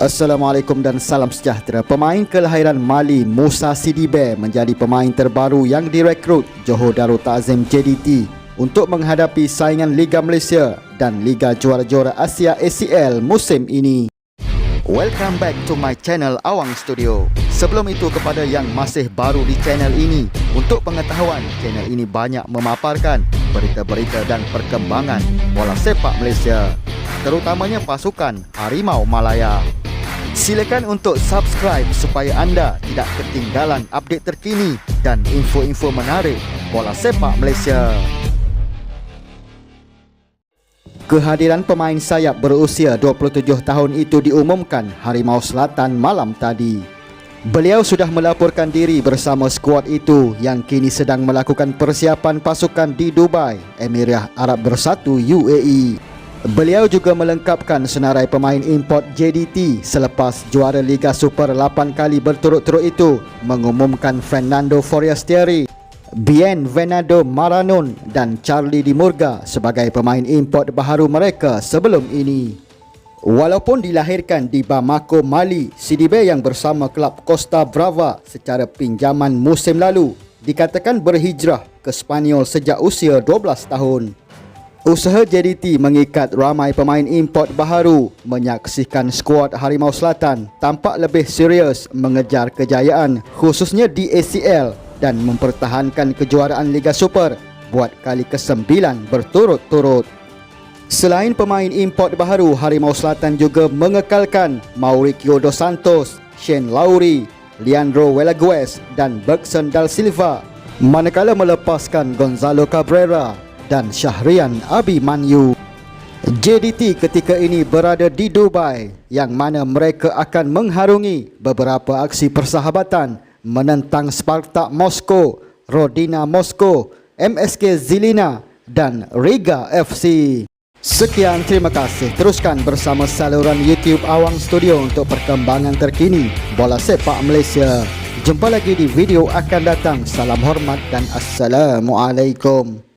Assalamualaikum dan salam sejahtera. Pemain kelahiran Mali Musa Sidibe menjadi pemain terbaru yang direkrut Johor Darul Ta'zim JDT untuk menghadapi saingan Liga Malaysia dan Liga Juara-Juara Asia ACL musim ini. Welcome back to my channel Awang Studio. Sebelum itu kepada yang masih baru di channel ini, untuk pengetahuan, channel ini banyak memaparkan berita-berita dan perkembangan bola sepak Malaysia, terutamanya pasukan Harimau Malaya. Silakan untuk subscribe supaya anda tidak ketinggalan update terkini dan info-info menarik bola sepak Malaysia. Kehadiran pemain sayap berusia 27 tahun itu diumumkan Harimau Selatan malam tadi. Beliau sudah melaporkan diri bersama skuad itu yang kini sedang melakukan persiapan pasukan di Dubai, Emirat Arab Bersatu UAE. Beliau juga melengkapkan senarai pemain import JDT selepas juara Liga Super 8 kali berturut-turut itu mengumumkan Fernando Forestieri, Bien Venado Maranon dan Charlie Di Murga sebagai pemain import baharu mereka sebelum ini. Walaupun dilahirkan di Bamako, Mali, Sidibe yang bersama klub Costa Brava secara pinjaman musim lalu dikatakan berhijrah ke Spanyol sejak usia 12 tahun. Usaha JDT mengikat ramai pemain import baharu menyaksikan skuad Harimau Selatan tampak lebih serius mengejar kejayaan khususnya di ACL dan mempertahankan kejuaraan Liga Super buat kali ke-9 berturut-turut. Selain pemain import baharu, Harimau Selatan juga mengekalkan Mauricio Dos Santos, Shane Lowry, Leandro Velaguez dan Bergson Dal Silva manakala melepaskan Gonzalo Cabrera dan Syahrian Abimanyu. JDT ketika ini berada di Dubai yang mana mereka akan mengharungi beberapa aksi persahabatan menentang Spartak Moskow, Rodina Moskow, MSK Zilina dan Riga FC. Sekian terima kasih. Teruskan bersama saluran YouTube Awang Studio untuk perkembangan terkini bola sepak Malaysia. Jumpa lagi di video akan datang. Salam hormat dan Assalamualaikum.